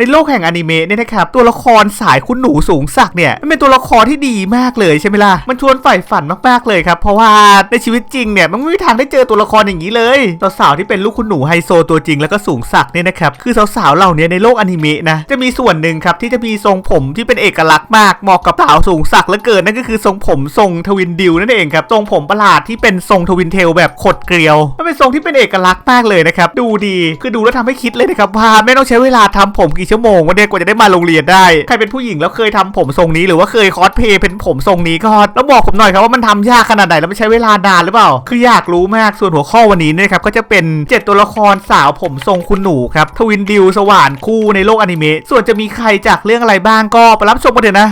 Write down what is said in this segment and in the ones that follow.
ในโลกแห่งอนิเมะเนี่ยนะครับตัวละครสายคุณหนูสูงสักเนี่ยมันเป็นตัวละครที่ดีมากเลยใช่ไหมล่ะมันชวนใฝ่ฝันมากๆเลยครับเพราะว่าในชีวิตจริงเนี่ยมันไม่มีทางได้เจอตัวละครอย่างนี้เลยสาวๆที่เป็นลูกคุณหนูไฮโซตัวจริงแล้วก็สูงสักเนี่ยนะครับคือสาวๆเหล่านี้ในโลกอนิเมะนะจะมีส่วนหนึ่งครับที่จะมีทรงผมที่เป็นเอกลักษณ์มากเหมาะกับสาวสูงสักดิ์เหลือเกินนั่นก็คือทรงผมทรงทวินดิวนั่นเองครับทรงผมประหลาดที่เป็นทรงทวินเทลแบบขดเกลียวมันเป็นทรงที่เป็นเอกลักษณ์มากเลยนะครับดูดีคือดูแล้วทำให้คิดเลยนะครับว่าไม่ต้องใช้เวลาทำผมกี่ชั่วโมงวันเนี้ยกว่าจะได้มาโรงเรียนได้ ใครเป็นผู้หญิงแล้วเคยทำผมทรงนี้หรือว่าเคยคอสเพย์เป็นผมทรงนี้ก็แล้วบอกผมหน่อยครับว่ามันทำยากขนาดไหนแล้วมันใช้เวลานานหรือเปล่า คืออยากรู้มากส่วนหัวข้อวันนี้เนยครับก็จะเป็น 7 ตัวละครสาวผมทรงคุณหนูครับทวินดิวสว่านคู่ในโลกอนิเมะส่วนจะมีใครจากเรื่องอะไรบ้างก็ไปรับชมกันเถอะนะ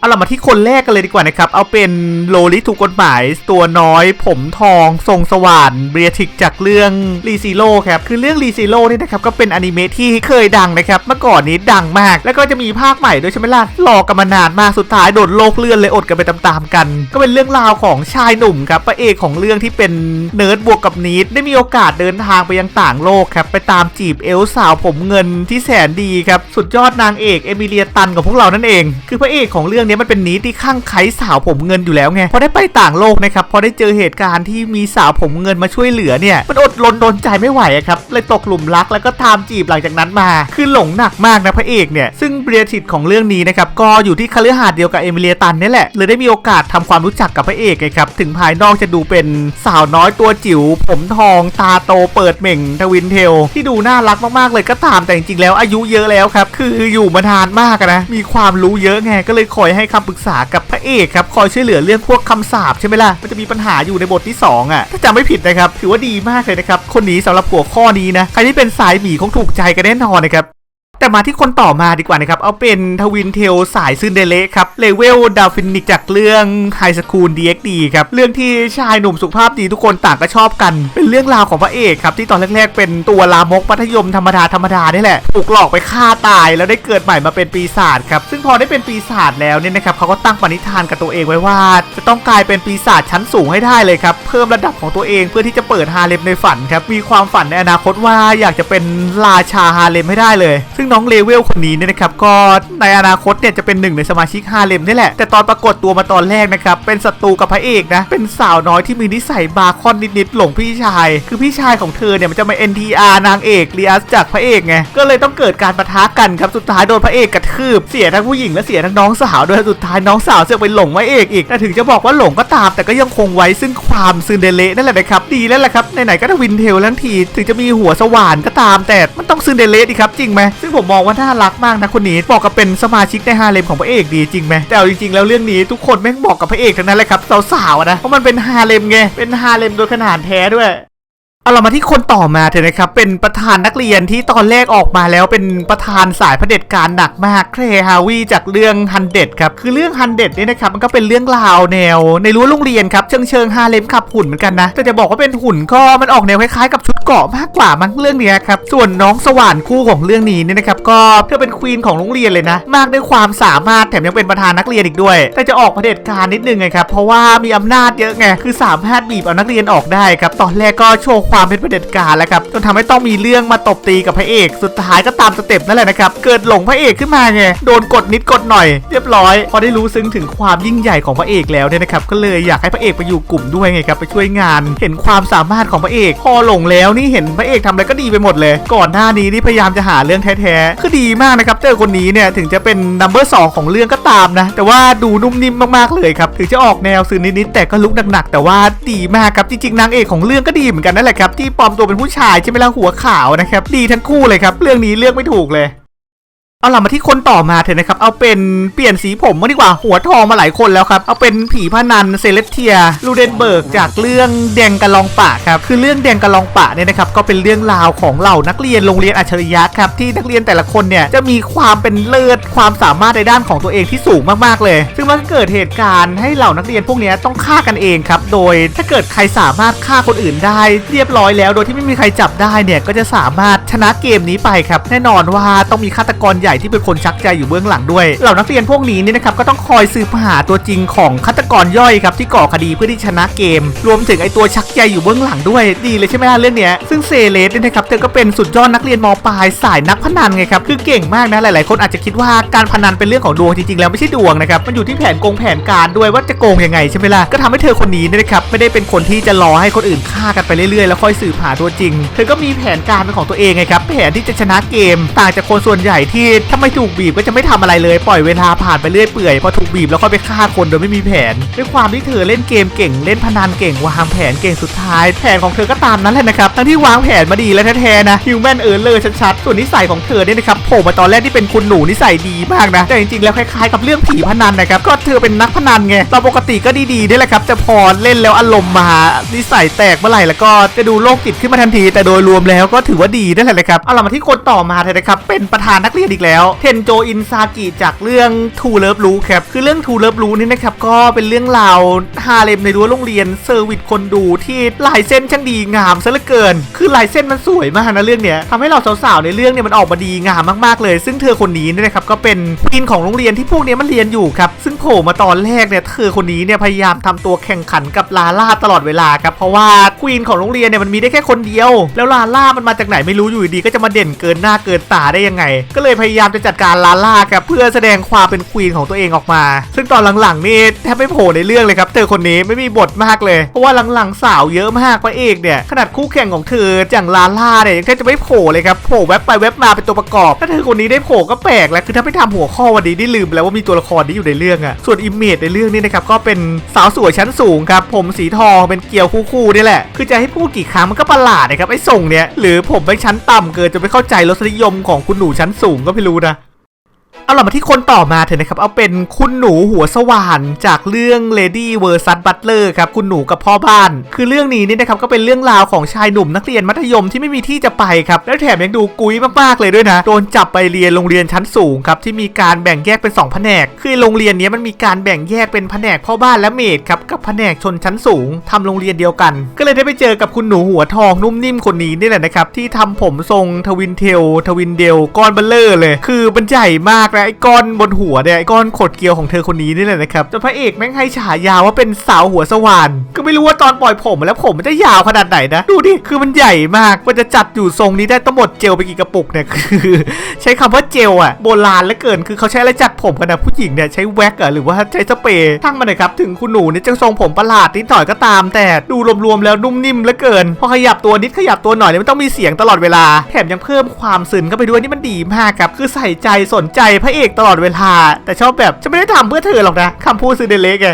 เอาเรามาที่คนแรกกันเลยดีกว่านะครับ เอาเป็นโลลิถูกกฎหมายตัวน้อย ผมทอง ทรงสว่านเบียทิกจากเรื่องรีซิโ o ครับ คือเรื่องรีซิโ o นี่นะครับ ก็เป็นอนิเมะที่เคยดังนะครับ เมื่อก่อนนี้ดังมาก แล้วก็จะมีภาคใหม่ด้วยใช่ไหมล่ะรอกันมานานมากสุดท้ายโดนโลกเลื่อนเลยอดกันไปตามๆกัน ก็เป็นเรื่องราวของชายหนุ่มครับพระเอกของเรื่องที่เป็นเนิร์ดบวกกับนีดได้มีโอกาสเดินทางไปยังต่างโลกครับไปตามจีบเอลสาวผมเงินที่แสนดีครับสุดยอดนางเอกเอมิเลียตันของพวกเรานั่นเอง คือพระเอกของเรื่องนี้มันเป็นนีดที่ข้างไขสาวผมเงินอยู่แล้วไงพอได้ไปต่างโลกนะครับพอได้เจอเหตุการณ์ที่มีสาวผมเงินมาช่วยเหลือเนี่ยมันอดรนโดนใจไม่ไหวครับเลยตกหลุมรักแล้วก็ตามจีบหลังจากนั้นมา คือหลงหนักมากนะพระเอกเนี่ยซึ่งเบรียทิตของเรื่องนี้นะครับก็อยู่ที่คฤหาสน์เดียวกับเอมิเลียตันนี่แหละเลยได้มีโอกาสทำความรู้จักกับพระเอกไงครับถึงภายนอกจะดูเป็นสาวน้อยตัวจิ๋วผมทอง ตาโตเปิดเหม่งทวินเทลที่ดูน่ารักมากๆเลยก็ตามแต่จริงๆแล้วอายุเยอะแล้วครับคืออยู่มานานมากนะมีความรู้เยอะไงก็เลยคอยให้คำปรึกษากับพระเอกครับคอยช่วยเหลือเรื่องพวกคำสาปใช่ไหมล่ะมันจะมีปัญหาอยู่ในบทที่สองอะ ถ้าจำไม่ผิดนะครับ ถือว่าดีมากเลยนะครับ คนนี้สำหรับหัวข้อนี้นะ ใครที่เป็นสายหมีคงถูกใจกันแน่นอนนะครับ แต่มาที่คนต่อมาดีกว่านะครับ เอาเป็นทวินเทลสายซึนเดเลครับ เลเวลดาวฟินิกจากเรื่องไฮสคูล DXD ครับ เรื่องที่ชายหนุ่มสุขภาพดีทุกคนต่างก็ชอบกัน เป็นเรื่องราวของพระเอกครับ ที่ตอนแรกๆเป็นตัวลามกมัธยมธรรมดาธรรมดานี่แหละ ถูกหลอกไปฆ่าตายแล้วได้เกิดใหม่มาเป็นปีศาจครับ ซึ่งพอได้เป็นปีศาจแล้วเนี่ยนะครับเขาก็ตั้งปณิธานกับตัวเองไว้ว่า จะต้องกลายเป็นปีศาจชั้นสูงให้ได้เลยครับ เพิ่มระดับของตัวเองเพื่อที่จะเปิดฮาเลมในฝันครับ มีความฝันในอนาคตว่าอยากจะเป็นราชาฮาเลมให้ได้เลย ซึ่งน้องเลเวลคนนี้เนี่ยนะครับก็ในอนาคตเนี่ยจะเป็นหนึ่งในสมาชิกฮาเลมนี่แหละ แต่ตอนปรากฏตัวมาตอนแรกนะครับ เป็นศัตรูกับพระเอกนะ เป็นสาวน้อยที่มีนิสัยบาคอนนิดๆหลงพี่ชาย คือพี่ชายของเธอเนี่ยมันจะมา NTR นางเอกเลียสจากพระเอกไง ก็เลยต้องเกิดการปะทะกันครับ สุดท้ายโดนพระเอกกระทืบ เสียทั้งผู้หญิงและเสียทั้งน้องสาวด้วย สุดท้ายน้องสาวเสือกไปหลงพระเอกอีก แต่ถึงจะบอกว่าหลงก็ตาม แต่ก็ยังคงไว้ซึ่งความซึนเดเลนั่นแหละนะครับ ดีแล้วแหละครับ ไหนๆก็ทวินเทลทั้งที ถึงจะมีหัวสว่านก็ตาม แต่มันต้องซึนเดเลดีครับ จริงไหมซึ่งผมมองว่าน่ารักมากนะคนนี้บอกกับเป็นสมาชิกในฮาเลมของพระเอกดีจริงไหมแต่เอาจริงๆแล้วเรื่องนี้ทุกคนแม่งบอกกับพระเอกทั้งนั้นเลยครับสาวๆนะเพราะมันเป็นฮาเลมไงเป็นฮาเลมโดยขนาดแท้ด้วยเอาเรามาที่คนต่อมาเถอะนะครับ เป็นประธานนักเรียนที่ตอนแรกออกมาแล้วเป็นประธานสายเผด็จการหนักมากเครฮาวีจากเรื่องฮันเด็ดครับ คือเรื่องฮันเด็ดนี่นะครับมันก็เป็นเรื่องราวแนว ในรั้วโรงเรียนครับ เชิงเชิงฮาเลมขับหุ่นเหมือนกันนะ แต่จะบอกว่าเป็นหุ่นก็มันออกแนวคล้ายๆกับชุด เกาะมากกว่ามั้งเรื่องนี้ครับส่วนน้องสว่านคู่ของเรื่องนี้เนี่ยนะครับก็เธอเป็นควีนของโรงเรียนเลยนะ มากด้วยความสามารถแถมยังเป็นประธานนักเรียนอีกด้วย แต่จะออกเผด็จการนิดนึงไงครับเพราะว่ามีอำนาจเยอะไงคือสามารถบีบเอานักเรียนออกได้ครับตอนแรกก็โชว์ความเป็นเผด็จการแล้วครับจนทำให้ต้องมีเรื่องมาตบตีกับพระเอก สุดท้ายก็ตามสเต็ปนั่นแหละนะครับเกิดหลงพระเอกขึ้นมาไงโดนกดนิดกดหน่อย เรียบร้อย พอได้รู้ซึ้งถึงความยิ่งใหญ่ของพระเอกแล้วเนี่ยนะครับก็เลยอยากให้พระเอกไปอยู่กลุ่มด้วยไงครับไปช่วยงาน เห็นความสามารถของพระเอกพอหลงแล้วนี่เห็นพระเอกทำอะไรก็ดีไปหมดเลย ก่อนหน้านี้นี่พยายามจะหาเรื่องแท้ๆคือดีมากนะครับเจอคนนี้เนี่ยถึงจะเป็นนัมเบอร์สองของเรื่องก็ตามนะ แต่ว่าดูนุ่มนิ่มมากๆเลยครับ ถึงจะออกแนวซื่อนิดๆแต่ก็ลุกหนักๆแต่ว่าดีมากครับจริงๆนางเอกของเรื่องก็ดีเหมือนกันนั่นแหละครับที่ปลอมตัวเป็นผู้ชายใช่ไหมล่ะหัวขาวนะครับดีทั้งคู่เลยครับเรื่องนี้เลือกไม่ถูกเลย เอาล่ะมาที่คนต่อมาเถอะนะครับ เอาเป็นเปลี่ยนสีผมมาดีกว่าหัวทองมาหลายคนแล้วครับ เอาเป็นผีพนันเซเลสเทียลูเดนเบิร์กจากเรื่องแดงกระลองปะครับ คือเรื่องแดงกระลองปะเนี่ยนะครับก็เป็นเรื่องราวของเหล่านักเรียนโรงเรียนอัจฉริยะครับที่นักเรียนแต่ละคนเนี่ยจะมีความเป็นเลิศความสามารถในด้านของตัวเองที่สูงมากๆเลย ซึ่งมันเกิดเหตุการณ์ให้เหล่านักเรียนพวกนี้ต้องฆ่ากันเองครับโดยถ้าเกิดใครสามารถฆ่าคนอื่นได้ เรียบร้อยแล้ว โดยที่ไม่มีใครจับได้เนี่ยก็จะสามารถชนะเกมนี้ไปครับแน่นอนว่าต้องมีฆาตกรใหญ่ที่เป็นคนชักใจอยู่เบื้องหลังด้วย เหล่านักเรียนพวกนี้เนี่ยนะครับก็ต้องคอยสืบหาตัวจริงของฆาตกรย่อยครับที่ก่อคดีเพื่อที่ชนะเกม รวมถึงไอตัวชักใจอยู่เบื้องหลังด้วยดีเลยใช่ไหมล่ะเรื่องเนี้ยซึ่งเซเลสเนี่ยนะครับเธอก็เป็นสุดยอดนักเรียนมปลายสายนักพนันไงครับคือเก่งมากนะหลาย ๆ คนอาจจะคิดว่าการพนันเป็นเรื่องของดวงจริง ๆ แล้วไม่ใช่ดวงนะครับมันอยู่ที่แผนกงแผนการด้วยว่าจะโกงยังไงใช่ไหมล่ะก็ทำให้เธอคนนี้นี่นะครับไม่ได้เป็นคนที่จะรอให้คนอื่นฆ่ากันไปเรื่อยๆ แล้วค่อยสืบหาตัวจริง เธอก็มีแผนการเป็นของตัวเองไงครับแผนที่จะชนะเกม ต่างจากคนส่วนใหญ่ที่ถ้าไม่ถูกบีบก็จะไม่ทำอะไรเลยปล่อยเวลาผ่านไปเรื่อยเปื่อยพอถูกบีบแล้วค่อยไปฆ่าคนโดยไม่มีแผน ด้วยความที่เธอเล่นเกมเก่งเล่นพนันเก่งวางแผนเก่งสุดท้าย แผนของเธอก็ตามนั้นแหละนะครับทั้งที่วางแผนมาดีและแท้ๆนะฮิวแมนเออร์เลอร์ชัดๆส่วนนิสัยของเธอเนี่ยนะครับโผล่มาตอนแรกที่เป็นคุณหนูนิสัยดีมากนะแต่จริงๆแล้วคล้ายๆกับเรื่องผีพนันนะครับก็เธอเป็นนักพนันไงตอนปกติก็ดีๆนี่แหละครับจะพอเล่นแล้วอารมณ์มานิสัยแตกเมื่อไหร่แล้วก็จะดูโรคจิตขึ้นมาทันที แต่โดยรวมแล้วก็ถือว่าดีนั่นแหละนะครับเอาละมาที่คนต่อมาเถอะนะครับเป็นประธานนักเรียนอีกแล้วเทนโจอินซากิจากเรื่องทูเลิฟรูครับคือเรื่องทูเลิฟรูนี่นะครับก็เป็นเรื่องราวฮาเลมในรั้วโรงเรียนเซอร์วิสคนดูที่ลายเส้นช่างดีงามซะเหลือเกิน คือลายเส้นมันสวยมากนะเรื่องเนี้ยทำให้เราสาวๆในเรื่องเนี่ยมันออกมาดีงามมากๆเลย ซึ่งเธอคนนี้เนี่ยนะครับก็เป็นควีนของโรงเรียนที่พวกเนี้ยมันเรียนอยู่ครับซึ่งโผล่มาตอนแรกเนี่ยเธอคนนี้เนี่ยพยายามทำตัวแข่งขันกับลาล่าตลอดเวลาครับเพราะว่าควีนของโรงเรียนเนี่ยมันมีได้แค่คนเดียว แล้วลาล่ามันมาจากไหนไม่รู้อยู่ดีก็จะมาเด่นเกินหน้าเกินตาได้ยังไง ก็เลยพยายามจะจัดการลาล่าครับเพื่อแสดงความเป็นควีนของตัวเองออกมา ซึ่งตอนหลังๆนี่แทบไม่โผล่ในเรื่องเลยครับ เธอคนนี้ไม่มีบทมากเลย เพราะว่าหลังๆสาวเยอะมากพระเอกเนี่ยขนาดคู่แข่งของเธออย่างลาล่าเนี่ยยังแทบจะไม่โผล่เลยครับโผล่แวบไปแวบมาเป็นตัวประกอบ ถ้าเธอคนนี้ได้โผล่ก็แปลกแล้วคือถ้าไม่ทำหัวข้อวันนี้ได้ลืมไปแล้วว่ามีตัวละครนี้อยู่ในเรื่องอะส่วนอิมเมจในเรื่องนี้นะครับก็เป็นสาวสวยชั้นสูงครับผมสีทองเป็นเกลียวคู่ๆนี่แหละ คือจะให้พูดกี่ครั้งมันก็ประหลาดนะครับไอ้ส่งเนี่ยหรือผมเป็นชั้นต่ำเกินจะไม่เข้าใจรสนิยมของคุณหนูชั้นสูงก็ไม่รู้นะ เอาล่ะมาที่คนต่อมาเถอะนะครับ เอาเป็นคุณหนูหัวสว่านจากเรื่อง Lady vs Butler ครับ คุณหนูกับพ่อบ้าน คือเรื่องนี้นี่นะครับก็เป็นเรื่องราวของชายหนุ่มนักเรียนมัธยมที่ไม่มีที่จะไปครับ แล้วแถมยังดูกุ้ยมากๆเลยด้วยนะ โดนจับไปเรียนโรงเรียนชั้นสูงครับที่มีการแบ่งแยกเป็น2แผนก คือโรงเรียนนี้มันมีการแบ่งแยกเป็นแผนกพ่อบ้านและเมดครับกับแผนกชนชั้นสูงทำโรงเรียนเดียวกัน ก็เลยได้ไปเจอกับคุณหนูหัวทองนุ่มนิ่มคนนี้นี่แหละนะครับที่ทำผมทรงทวินเทลทวินเดลก้อนเบลเลอร์เลย คือมันใหญ่มากนะไอ้ก้อนบนหัวเนี่ยไอ้ก้อนขดเกลียวของเธอคนนี้นี่แหละนะครับจนพระเอกแม่งให้ฉายาว่าเป็นสาวหัวสว่านก็ไม่รู้ว่าตอนปล่อยผมแล้วผมมันจะยาวขนาดไหนนะ ดูดิคือมันใหญ่มากมันจะจัดอยู่ทรงนี้ได้ต้องหมดเจลไปกี่กระปุกเนี่ยคือ ใช้คำว่าเจลอะโบราณเหลือเกินคือเขาใช้อะไรจัดผมกันนะผู้หญิงเนี่ยใช้แว็กอะหรือว่าใช้สเปรย์ทั้งมันเลยครับถึงคุณหนูเนี่ยจะทรงผมประหลาดนิดหน่อยก็ตาม แต่ดูรวมๆแล้วนุ่มนิ่มเหลือเกิน พอขยับตัวนิดขยับตัวหน่อยเนี่ยมันต้องมีเสียงตลอดเวลาแถมยังเพิ่มความซึนเข้าไปด้วยนี่มันดีมากครับคือใส่ใจสนใจพระเอกตลอดเวลา แต่ชอบแบบจะไม่ได้ทำเพื่อเธอหรอกนะคำพูดซื้อเดเล็กไง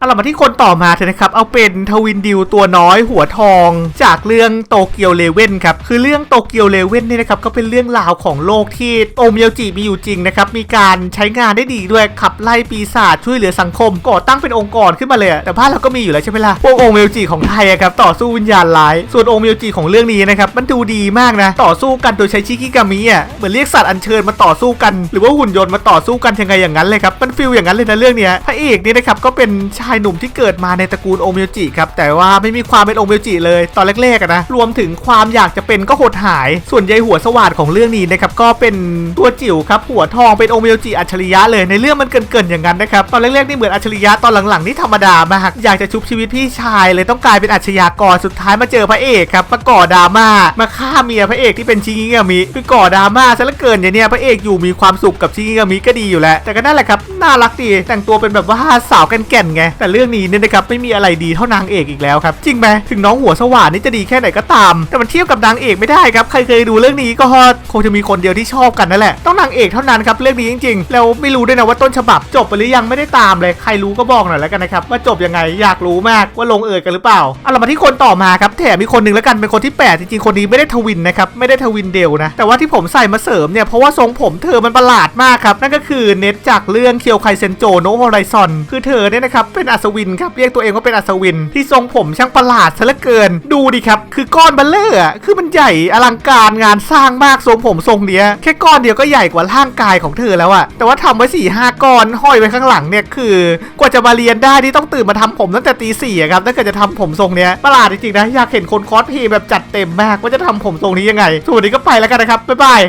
เอาล่ะมาที่คนต่อมาเถอะนะครับ เอาเป็นทวินดิวตัวน้อยหัวทองจากเรื่องโตเกียวเลเว่นครับ คือเรื่องโตเกียวเลเว่นนี่นะครับก็เป็นเรื่องราวของโลกที่โอเมียวจิมีอยู่จริงนะครับ มีการใช้งานได้ดีด้วยขับไล่ปีศาจช่วยเหลือสังคม ก่อตั้งเป็นองค์กรขึ้นมาเลยแต่บ้านเราก็มีอยู่แล้วใช่ไหมล่ะพวกโอเมียวจิของไทยอะครับต่อสู้วิญญาณร้าย ส่วนโอเมียวจิของเรื่องนี้นะครับมันดูดีมากนะต่อสู้กันโดยใช้ชิกิกามิอะเหมือนเรียกสัตว์อัญเชิญมาต่อสู้กัน หรือว่าหุ่นยนต์มาต่อสู้กันยังไงอย่างนั้นเลยครับมันฟีลอย่างนั้นเลยนะเรื่องเนี้ยพระเอกนี่นะครับก็เป็นชายหนุ่มที่เกิดมาในตระกูลโอเมียวจิครับแต่ว่าไม่มีความเป็นโอเมียวจิเลยตอนแรกๆนะรวมถึงความอยากจะเป็นก็หดหาย ส่วนยายหัวสว่านของเรื่องนี้นะครับก็เป็นตัวจิ๋วครับหัวทองเป็นโอเมียวจิอัจฉริยะเลยในเรื่องมันเกินๆอย่างนั้นนะครับตอนแรกๆนี่เหมือนอัจฉริยะตอนหลังๆนี่ธรรมดามากอยากจะชุบชีวิตพี่ชายเลยต้องกลายเป็นอาชญากรสุดท้ายมาเจอพระเอกครับมาก่อดราม่ามาฆ่าเมียพระเอกที่เป็นชิงิงามิคือก่อดราม่าซะเหลือเกินอย่างเนี้ยพระเอกอยู่มีความสุขกับชิงิงามิก็ดีอยู่แล้ว แต่ก็นั่นแหละครับน่ารักดีแต่งตัวเป็นแบบว่าสาวแก่นๆไงแต่เรื่องนี้เนี่ยนะครับไม่มีอะไรดีเท่านางเอกอีกแล้วครับจริงไหมถึงน้องหัวสว่านนี่จะดีแค่ไหนก็ตาม แต่มันเทียบกับนางเอกไม่ได้ครับใครเคยดูเรื่องนี้ก็คงจะมีคนเดียวที่ชอบกันนั่นแหละต้องนางเอกเท่านั้นครับเรื่องนี้จริงๆแล้วไม่รู้ด้วยนะว่าต้นฉบับจบไปหรือยังไม่ได้ตามเลยใครรู้ก็บอกหน่อยแล้วกันนะครับว่าจบยังไงอยากรู้มากว่าลงเอยกันหรือเปล่าเอาเรามาที่คนต่อมาครับแถมมีคนหนึ่งแล้วกันเป็นคนที่แปดจริงๆคนนี้ไม่ได้ทวินนะครับไม่ได้ทวินเดลนะแต่ว่าที่ผมใส่มาเสริมเนี่ยเพราะว่าทรงผมเธอมันประหลาดมากครับนั่นก็คือเน็ตจากเรื่องเคียวไคเซนโจโนโฮไรซอนคือเธอเนี่ยนะครับเป็นอัศวินครับเรียกตัวเองว่าเป็นอัศวิน ที่ทรงผมช่างประหลาดซะเหลือเกิน ดูดิครับ คือก้อนเบัลเลอร์คือมันใหญ่อลังการงานสร้างมากทรงผมทรงเนี้ยแค่ก้อนเดียวก็ใหญ่กว่าร่างกายของเธอแล้วอะแต่ว่าทำไว้สี่ห้าก้อนห้อยไว้ข้างหลังเนี่ยคือกว่าจะมาเรียนได้ที่ต้องตื่นมาทำผมตั้งแต่ตีสี่ครับถ้าเกิดจะทำผมทรงเนี้ยประหลาดจริงๆนะอยากเห็นคนคอสเพลย์แบบจัดเต็มมากว่าจะทำผมทรงนี้ยังไงส่วนวันนี้ก็ไปแล้วกันนะครับบ๊ายบาย